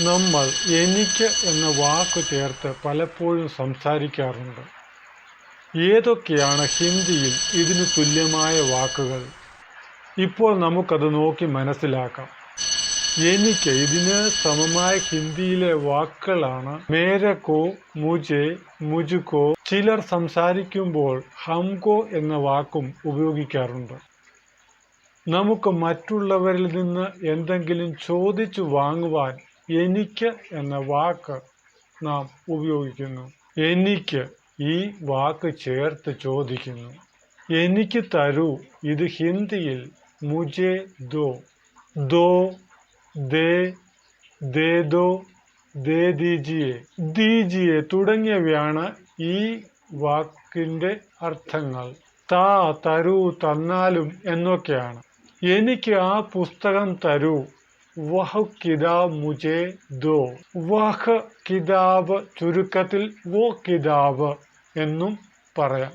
നമ്മൾ എനിക്ക് എന്ന വാക്ക് ചേർത്ത് പലപ്പോഴും സംസാരിക്കാറുണ്ട്. ഏതൊക്കെയാണ് ഹിന്ദിയിൽ ഇതിന് തുല്യമായ വാക്കുകൾ? ഇപ്പോൾ നമുക്കത് നോക്കി മനസ്സിലാക്കാം. എനിക്ക് ഇതിന് സമമായ ഹിന്ദിയിലെ വാക്കുകളാണ്. മേരക്കോ മുജെ മുജുക്കോ ചിലർ സംസാരിക്കുമ്പോൾ ഹംകോ എന്ന വാക്കും ഉപയോഗിക്കാറുണ്ട്. നമുക്ക് മറ്റുള്ളവരിൽ നിന്ന് എന്തെങ്കിലും ചോദിച്ചു വാങ്ങുവാൻ എനിക്ക് എന്ന വാക്ക് നാം ഉപയോഗിക്കുന്നു. എനിക്ക് ഈ വാക്ക് ചേർത്ത് ചോദിക്കുന്നു. എനിക്ക് തരൂ. ഇത് ഹിന്ദിയിൽ മുജെ ദോ. ദോ ദേ ദേ ദോ ദേ ദീജിയെ ദീജിയെ തുടങ്ങിയവയാണ് ഈ വാക്കിന്റെ അർത്ഥങ്ങൾ. താ തരൂ തന്നാലും എന്നൊക്കെയാണ്. എനിക്ക് ആ പുസ്തകം തരൂ. വഹ് കിതാബ് മുജെ ദോ. വഹ് കിതാബ് ചുരുക്കത്തിൽ വോ കിതാബ് എന്നും പറയാം.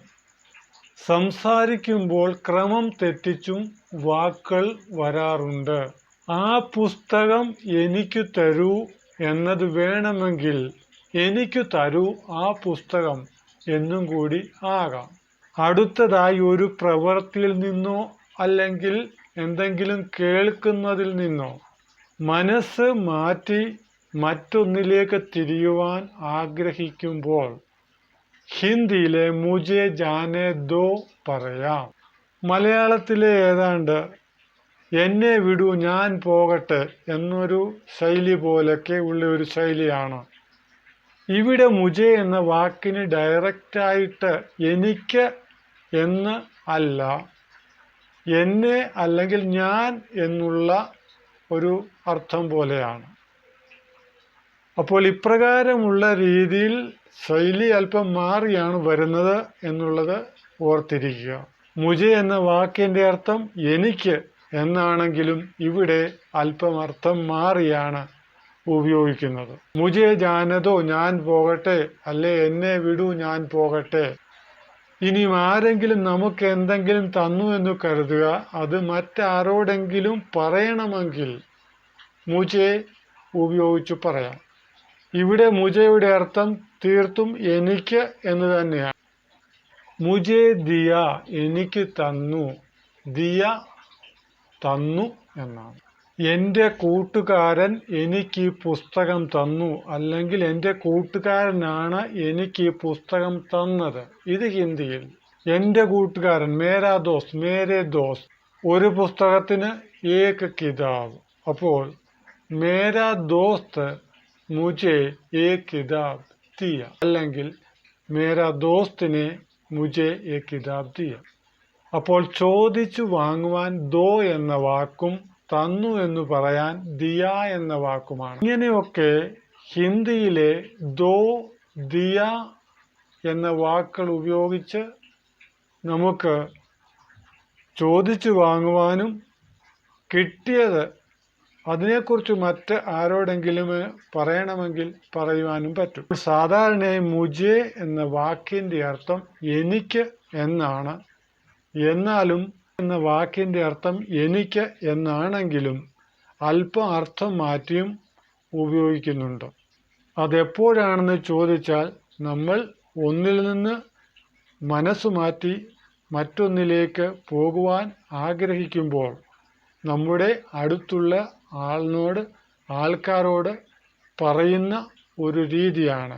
സംസാരിക്കുമ്പോൾ ക്രമം തെറ്റിച്ചും വാക്കുകൾ വരാറുണ്ട്. ആ പുസ്തകം എനിക്ക് തരൂ എന്നത് വേണമെങ്കിൽ എനിക്ക് തരൂ ആ പുസ്തകം എന്നും കൂടി ആകാം. അടുത്തതായി ഒരു പ്രവൃത്തിയിൽ നിന്നോ അല്ലെങ്കിൽ എന്തെങ്കിലും കേൾക്കുന്നതിൽ നിന്നോ മനസ്സ് മാറ്റി മറ്റൊന്നിലേക്ക് തിരിയുവാൻ ആഗ്രഹിക്കുമ്പോൾ ഹിന്ദിയിലെ മുജെ ജാനെ ദോ പറയാം. മലയാളത്തിലെ ഏതാണ്ട് എന്നെ വിടൂ ഞാൻ പോകട്ടെ എന്നൊരു ശൈലി പോലൊക്കെ ഉള്ള ഒരു ശൈലിയാണ്. ഇവിടെ മുജെ എന്ന വാക്കിന് ഡയറക്റ്റായിട്ട് എനിക്ക് എന്ന് അല്ല എന്നെ അല്ലെങ്കിൽ ഞാൻ എന്നുള്ള ഒരു അർത്ഥം പോലെയാണ്. അപ്പോൾ ഇപ്രകാരമുള്ള രീതിയിൽ ശൈലി അല്പം മാറിയാണ് വരുന്നത് എന്നുള്ളത് ഓർത്തിരിക്കുക. മുജ എന്ന വാക്കിന്റെ അർത്ഥം എനിക്ക് എന്നാണെങ്കിലും ഇവിടെ അല്പം അർത്ഥം മാറിയാണ് ഉപയോഗിക്കുന്നത്. മുജെ ജാനതോ ഞാൻ പോകട്ടെ അല്ലെ എന്നെ വിടൂ ഞാൻ പോകട്ടെ. ഇനിയും ആരെങ്കിലും നമുക്ക് എന്തെങ്കിലും തന്നു എന്ന് കരുതുക അത് മറ്റാരോടെങ്കിലും പറയണമെങ്കിൽ മുജെ ഉപയോഗിച്ച് പറയാം. ഇവിടെ മുജയുടെ അർത്ഥം തീർത്തും എനിക്ക് എന്ന് തന്നെയാണ്. മുജെ ദിയ എനിക്ക് തന്നു. ദിയ തന്നു എന്നാണ്. എന്റെ കൂട്ടുകാരൻ എനിക്ക് ഈ പുസ്തകം തന്നു. അല്ലെങ്കിൽ എന്റെ കൂട്ടുകാരനാണ് എനിക്ക് ഈ പുസ്തകം തന്നത്. ഇത് ഹിന്ദിയിൽ. എന്റെ കൂട്ടുകാരൻ മേരാ ദോസ് മേരെ ദോസ്. ഒരു പുസ്തകത്തിന് ഏക കിതാബ്. അപ്പോൾ മേരാ ദോസ്ത് മുജെ ഏ കിതാബ് ദിയ അല്ലെങ്കിൽ മേരാ ദോസ്തിനെ മുജെ ഏ കിതാബ് ദിയ അപ്പോൾ ചോദിച്ചു വാങ്ങുവാൻ ദോ എന്ന വാക്കും തന്നു എന്ന് പറയാൻ ദിയ എന്ന വാക്കുമാണ്. ഇങ്ങനെയൊക്കെ ഹിന്ദിയിലെ ദോ ദിയ എന്ന വാക്കുകൾ ഉപയോഗിച്ച് നമുക്ക് ചോദിച്ചു വാങ്ങുവാനും കിട്ടിയത് അതിനെക്കുറിച്ച് മറ്റ് ആരോടെങ്കിലും പറയണമെങ്കിൽ പറയുവാനും പറ്റും. സാധാരണയായി മുജെ എന്ന വാക്കിന്റെ അർത്ഥം എനിക്ക് എന്നാണ്. എന്നാലും എന്ന വാക്കിന്റെ അർത്ഥം എനിക്ക് എന്നാണെങ്കിലും അല്പം അർത്ഥം മാറ്റിയും ഉപയോഗിക്കുന്നുണ്ട്. അതെപ്പോഴാണെന്ന് ചോദിച്ചാൽ നമ്മൾ ഒന്നിൽ നിന്ന് മനസ്സ് മാറ്റി മറ്റൊന്നിലേക്ക് പോകുവാൻ ആഗ്രഹിക്കുമ്പോൾ നമ്മുടെ അടുത്തുള്ള ആളിനോട് ആൾക്കാരോട് പറയുന്ന ഒരു രീതിയാണ്.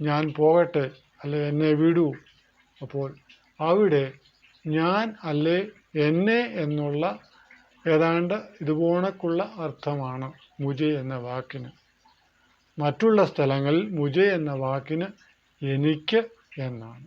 ഞാൻ പോകട്ടെ അല്ലെ എന്നെ വിടൂ. അപ്പോൾ അവിടെ ഞാൻ അല്ലെ എന്നെ എന്നുള്ള ഏതാണ്ട് ഇതുപോണക്കുള്ള അർത്ഥമാണ് മുജെ എന്ന വാക്കിന്. മറ്റുള്ള സ്ഥലങ്ങളിൽ മുജെ എന്ന വാക്കിന് എനിക്ക് എന്നാണ്.